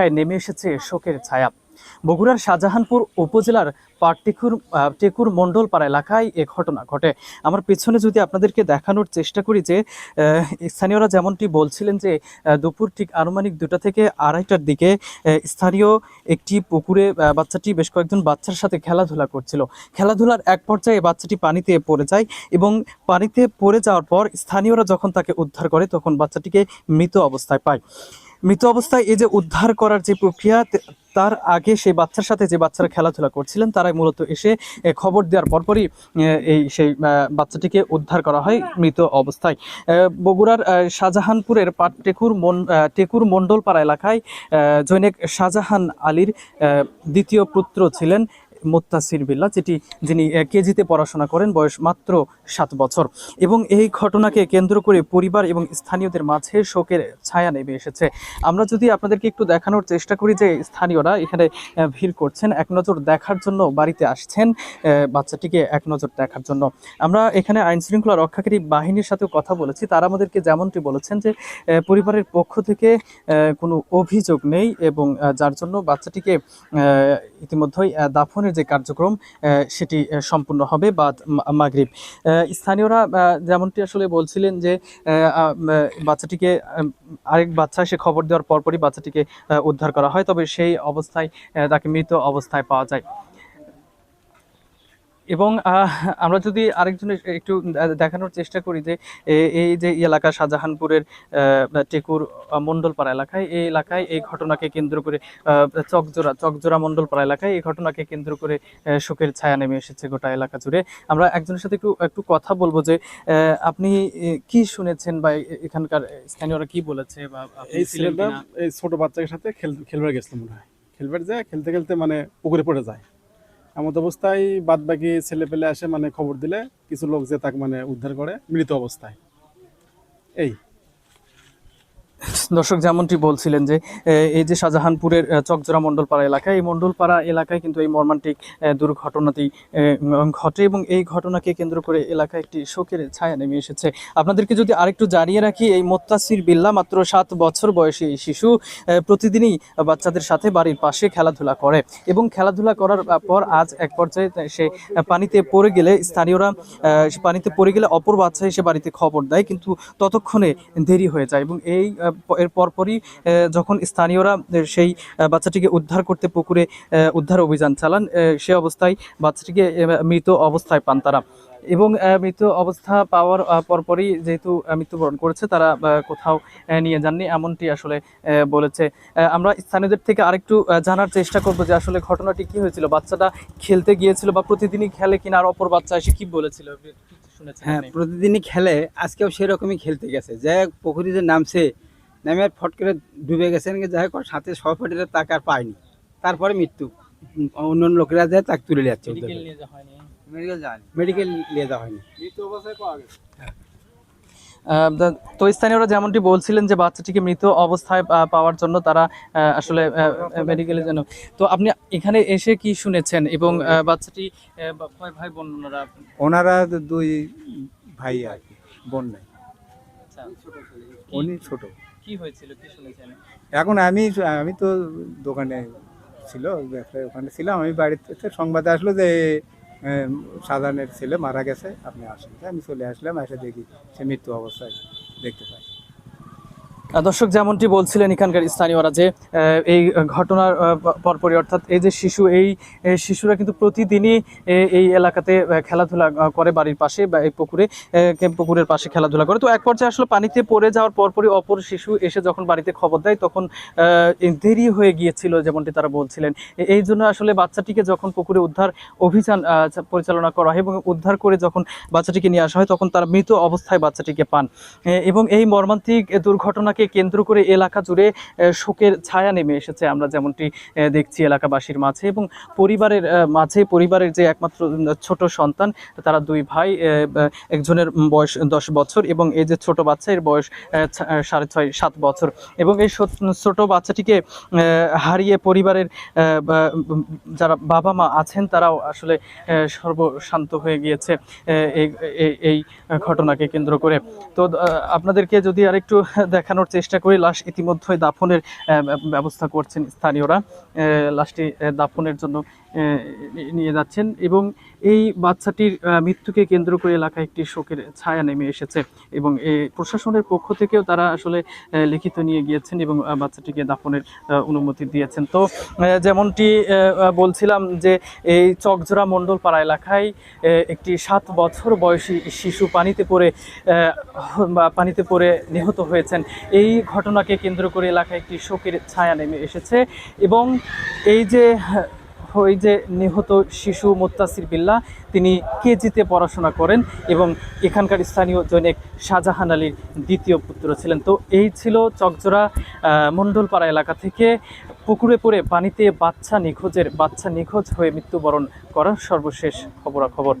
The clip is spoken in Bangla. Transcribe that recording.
নেমে এসেছে শোকের ছায়া। বগুড়ার শাহজাহানপুর উপজেলার পাটটেকুর আহ, টেকুর মণ্ডলপাড়া এলাকায় এ ঘটনা ঘটে। আমার পেছনে যদি আপনাদেরকে দেখানোর চেষ্টা করি যে স্থানীয়রা যেমনটি বলছিলেন যে দুপুর ঠিক আনুমানিক দুটা থেকে আড়াইটার দিকে স্থানীয় একটি পুকুরে বাচ্চাটি বেশ কয়েকজন বাচ্চার সাথে খেলাধুলা করছিল। খেলাধুলার এক পর্যায়ে বাচ্চাটি পানিতে পড়ে যায় এবং পানিতে পড়ে যাওয়ার পর স্থানীয়রা যখন তাকে উদ্ধার করে তখন বাচ্চাটিকে মৃত অবস্থায় পায়। মৃত অবস্থায় এই যে উদ্ধার করার যে প্রক্রিয়া তার আগে সেই বাচ্চার সাথে যে বাচ্চারা খেলাধুলা করছিলেন, তারাই মূলত এসে খবর দেওয়ার পরপরই এই সেই বাচ্চাটিকে উদ্ধার করা হয় মৃত অবস্থায়। বগুড়ার শাহজাহানপুরের টেকুর মন টেকুর মণ্ডলপাড়া এলাকায় জৈনিক শাহজাহান আলীর দ্বিতীয় পুত্র ছিলেন মোত্তাসির বিল্লা যেটি যিনি কেজিতে পড়াশোনা করেন বয়স মাত্র সাত বছর। এবং এই ঘটনাকে কেন্দ্র করে পরিবার এবং স্থানীয়দের মাঝে শোকের ছায়া নেমে এসেছে। আমরা যদি আপনাদেরকে একটু দেখানোর চেষ্টা করি যে স্থানীয়রা এখানে ভিড় করছেন এক নজর দেখার জন্য বাড়িতে আসছেন বাচ্চাটিকে এক নজর দেখার জন্য। আমরা এখানে আইন শৃঙ্খলা রক্ষাকারী বাহিনীর সাথেও কথা বলেছি। তারা আমাদেরকে যেমনটি বলেছেন যে পরিবারের পক্ষ থেকে কোনো অভিযোগ নেই এবং যার জন্য বাচ্চাটিকে ইতিমধ্যেই আহ, দাফনের যে কার্যক্রম সেটি সম্পূর্ণ হবে বা মাগরীব। স্থানীয়রা যেমনটি আসলে বলছিলেন যে বাচ্চাটিকে আরেক বাচ্চা, সে খবর দেওয়ার পরপরই বাচ্চাটিকে উদ্ধার করা হয়, তবে সেই অবস্থায় তাকে মৃত অবস্থায় পাওয়া যায়। এবং আমরা যদি আরেকজনের একটু দেখানোর চেষ্টা করি যে এই যে এলাকা শাহজাহানপুরের টেকুর মণ্ডলপাড়া এলাকায় এই এলাকায় এই ঘটনাকে কেন্দ্র করে আহ, চকজোড়া চকজোড়া মণ্ডলপাড়া এলাকায় এই ঘটনাকে কেন্দ্র করে শোকের ছায়া নেমে এসেছে গোটা এলাকা জুড়ে। আমরা একজনের সাথে একটু একটু কথা বলব যে আহ, আপনি কি শুনেছেন বা এখানকার স্থানীয়রা কি বলেছে বা এই ছেলেটা এই ছোট বাচ্চার সাথে খেল খেলবার গেছিল মনে হয়। খেলবার যায় খেলতে খেলতে মানে পুকুরে পড়ে যায়। এমন অবস্থায় বাদ বাকি ছেলে পেলে আসে মানে খবর দিলে কিছু লোক যে তাকে মানে উদ্ধার করে, মৃত অবস্থায়। এই। দর্শক যেমনটি বলছিলেন যে এই যে শাহজাহানপুরের চকজোড়া মণ্ডলপাড়া এলাকায় এই মণ্ডলপাড়া এলাকায় কিন্তু এই মর্মান্তিক দুর্ঘটনাটি ঘটে এবং এই ঘটনাকে কেন্দ্র করে এলাকায় একটি শোকের ছায়া নেমে এসেছে। আপনাদেরকে যদি আরেকটু জানিয়ে রাখি, এই মোত্তাসির বিল্লা মাত্র সাত বছর বয়সী এই শিশু প্রতিদিনই বাচ্চাদের সাথে বাড়ির পাশে খেলাধুলা করে এবং খেলাধুলা করার পর আজ এক পর্যায়ে সে পানিতে পড়ে গেলে স্থানীয়রা পানিতে পড়ে গেলে অপর বাচ্চা এসে বাড়িতে খবর দেয়, কিন্তু ততক্ষণে দেরি হয়ে যায় এবং এই এর পরপরই যখন স্থানীয়রা সেই বাচ্চাটিকে উদ্ধার করতে পুকুরে উদ্ধার অভিযান চালান সে অবস্থায় বাচ্চাটিকে মৃত অবস্থায় পান তারা। এবং মৃত অবস্থা পাওয়ার পরপরই যেহেতু মৃত্যুবরণ করেছে তারা কোথাও নিয়ে যাননি এমনটি আসলে বলেছে। আমরা স্থানীয়দের থেকে আরেকটু জানার চেষ্টা করব যে আসলে ঘটনাটি কি হয়েছিল? বাচ্চাটা খেলতে গিয়েছিল বা প্রতিদিনই খেলে কিনা? আর অপর বাচ্চা এসে কি বলেছিল? হ্যাঁ প্রতিদিনই খেলে আজকেও সেরকমই খেলতে গেছে। যাই হোক পুকুরিতে নামছে নামে আর ফট করে ডুবে গেছেন যাই হোক সাথে সহপাঠীরা তাকে আর পায়নি। তারপরে মৃত্যু। অন্য অন্য লোকেরা যায় তাকে তুলে যাচ্ছে মেডিকেল নিয়ে যাওয়া হয়নি। মেডিকেল নিয়ে যাওয়া হয়নি। মৃত অবস্থায় পাওয়া গেছে। তো স্থানীয়রা যেমনটি বলছিলেন যে বাচ্চাটিকে মৃত অবস্থায় পাওয়ার জন্য তারা আসলে মেডিকেলে যেন তো আপনি এখানে এসে কি শুনেছেন? এবং বাচ্চাটি কয় ভাই বোন ওনারা? ওনারা দুই ভাই আর কি বোন নাই। আচ্ছা। উনি ছোট। কি হয়েছিল? কি শুনেছেন? এখন আমি আমি তো দোকানে ছিল, ব্যবসায় ওখানে ছিলাম। আমি বাড়িতে সংবাদে আসলো যে সাধারণের ছেলে মারা গেছে। আপনি আসেন। আমি চলে আসলাম, এসে দেখি সে মৃত্যু অবস্থায় দেখতে পাই। দর্শক যেমনটি বলছিলেন এখানকার স্থানীয়রা যে এই ঘটনার পরপরই, অর্থাৎ এই যে শিশু, এই শিশুরা কিন্তু প্রতিদিনই এই এলাকাতে খেলাধুলা করে বাড়ির পাশে বা এই পুকুরে পুকুরের পাশে খেলাধুলা করে। তো এক পর্যায়ে আসলে পানিতে পড়ে যাওয়ার পরপরই অপর শিশু এসে যখন বাড়িতে খবর দেয়, তখন দেরি হয়ে গিয়েছিল যেমনটি তারা বলছিলেন। এই জন্য আসলে বাচ্চাটিকে যখন পুকুরে উদ্ধার অভিযান পরিচালনা করা হয় এবং উদ্ধার করে যখন বাচ্চাটিকে নিয়ে আসা হয়, তখন তারা মৃত অবস্থায় বাচ্চাটিকে পান। এবং এই মর্মান্তিক দুর্ঘটনাকে কেন্দ্র করে এলাকা জুড়ে শোকের ছায়া নেমে এসেছে। আমরা যেমনটি দেখছি এলাকাবাসীর মাঝে এবং পরিবারের মাঝে পরিবারের যে একমাত্র ছোট সন্তান, তারা দুই ভাই একজনের বয়স দশ বছর এবং এই যে ছোট বাচ্চা এর বয়স সাড়ে ছয়, সাত বছর এবং এই ছোট- বাচ্চাটিকে হারিয়ে পরিবারের যারা বাবা মা আছেন, তারাও আসলে সর্বশান্ত হয়ে গিয়েছে এই ঘটনাকে কেন্দ্র করে। তো আপনাদেরকে যদি আরেকটু দেখানোর চেষ্টা করি, লাশ ইতিমধ্যে দাফনের ব্যবস্থা করছেন স্থানীয়রা। লাশটি দাফনের জন্য নিয়ে যাচ্ছেন এবং এই বাচ্চাটির মৃত্যুকে কেন্দ্র করে এলাকায় একটি শোকের ছায়া নেমে এসেছে এবং প্রশাসনের পক্ষ থেকেও তারা আসলে লিখিত নিয়ে গিয়েছেন এবং বাচ্চাটিকে দাফনের অনুমতি দিয়েছেন। তো যেমনটি বলছিলাম যে এই চকজোড়া মণ্ডলপাড়া এলাকায় একটি সাত বছর বয়সী শিশু পানিতে পড়ে পানিতে পড়ে নিহত হয়েছেন। এই ঘটনাকে কেন্দ্র করে এলাকায় একটি শোকের ছায়া নেমে এসেছে এবং এই যে, ওই যে নিহত শিশু মোত্তাসির বিল্লা, তিনি কেজিতে পড়াশোনা করেন এবং এখানকার স্থানীয় জনৈক শাহজাহান আলীর দ্বিতীয় পুত্র ছিলেন। তো এই ছিল চকজোড়া মণ্ডলপাড়া এলাকা থেকে পুকুরে পড়ে পানিতে বাচ্চা নিখোঁজের, বাচ্চা নিখোঁজ হয়ে মৃত্যুবরণ করার সর্বশেষ খবরাখবর।